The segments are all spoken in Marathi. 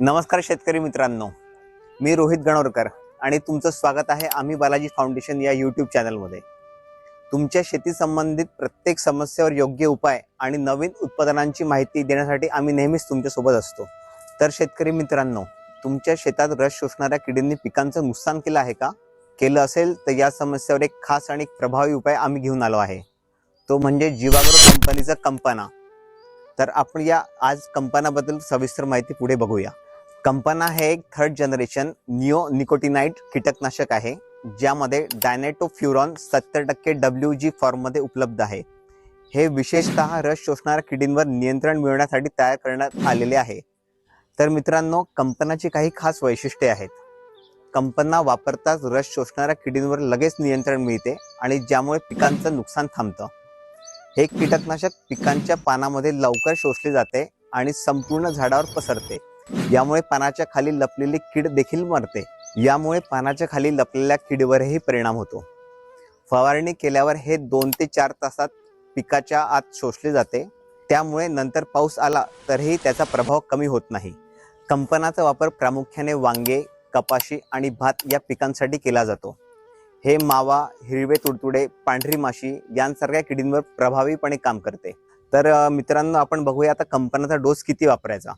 नमस्कार शेतकरी मित्रांनो. मी रोहित गणोरकर आणि तुमचं स्वागत आहे आम्ही बालाजी फाउंडेशन या यूट्यूब चॅनलमध्ये. तुमच्या शेती संबंधित प्रत्येक समस्येवर योग्य उपाय आणि नवीन उत्पादनांची माहिती देण्यासाठी आम्ही नेहमीच तुमच्यासोबत असतो. तर शेतकरी मित्रांनो तुमच्या शेतात रस शोषणाऱ्या किडींनी पिकांचं नुकसान केलं आहे का? केलं असेल तर या समस्येवर एक खास आणि प्रभावी उपाय आम्ही घेऊन आलो आहे. तो म्हणजे जीवाग्रो कंपनीचा कंपना. तर आपण या आज कंपनाबद्दल सविस्तर माहिती पुढे बघूया. कंपना हे एक थर्ड जनरेशन निओ निकोटिनाइट कीटकनाशक आहे ज्यामध्ये डायनेटोफ्युरॉन सत्तर टक्के डब्ल्यू जी फॉर्ममध्ये उपलब्ध आहे. हे विशेषतः रस शोषणाऱ्या किडींवर नियंत्रण मिळवण्यासाठी तयार करण्यात आलेले आहे. तर मित्रांनो कंपनाची काही खास वैशिष्ट्ये आहेत. कंपना वापरताच रस शोषणाऱ्या किडींवर लगेच नियंत्रण मिळते आणि ज्यामुळे पिकांचं नुकसान थांबतं. हे कीटकनाशक पिकांच्या पानामध्ये लवकर शोषले जाते आणि संपूर्ण झाडावर पसरते. यामुळे पानाच्या खाली लपलेली कीड देखील मरते. यामुळे पानाच्या खाली लपलेल्या किडीवरही परिणाम होतो. फवारणी केल्यावर हे दोन ते चार तासात पिकाच्या आत शोषले जाते. त्यामुळे नंतर पाऊस आला तरीही त्याचा प्रभाव कमी होत नाही. कंपनाचा वापर प्रामुख्याने वांगे कपाशी आणि भात या पिकांसाठी केला जातो. हे मावा हिरवे तुडतुडे पांढरी माशी यांसारख्या किडींवर प्रभावीपणे काम करते. तर मित्रांनो आपण बघूया आता कंपनाचा डोस किती वापरायचा.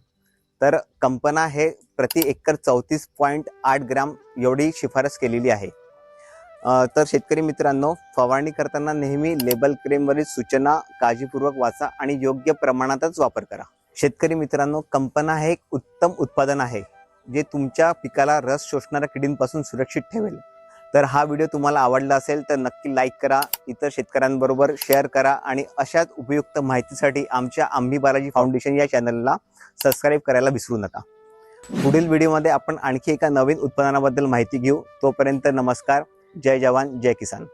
तर कंपना हे प्रति एकर चौतीस पॉईंट आठ ग्राम एवढी शिफारस केलेली आहे. तर शेतकरी मित्रांनो फवारणी करताना नेहमी लेबल क्रेमवरील सूचना काळजीपूर्वक वाचा आणि योग्य प्रमाणातच वापर करा. शेतकरी मित्रांनो कंपना हे एक उत्तम उत्पादन आहे जे तुमच्या पिकाला रस शोषणाऱ्या किडींपासून सुरक्षित ठेवेल. तर हा व्हिडिओ तुम्हाला आवडला असेल तर नक्की लाईक करा इतर शेतकऱ्यांबरोबर शेअर करा आणि अशाच उपयुक्त माहितीसाठी आमच्या आंबी बालाजी फाउंडेशन या चॅनलला सबस्क्राईब करायला विसरू नका. पुढील व्हिडिओमध्ये आपण आणखी एका नवीन उत्पादनाबद्दल माहिती घेऊ. तोपर्यंत नमस्कार. जय जवान जय किसान.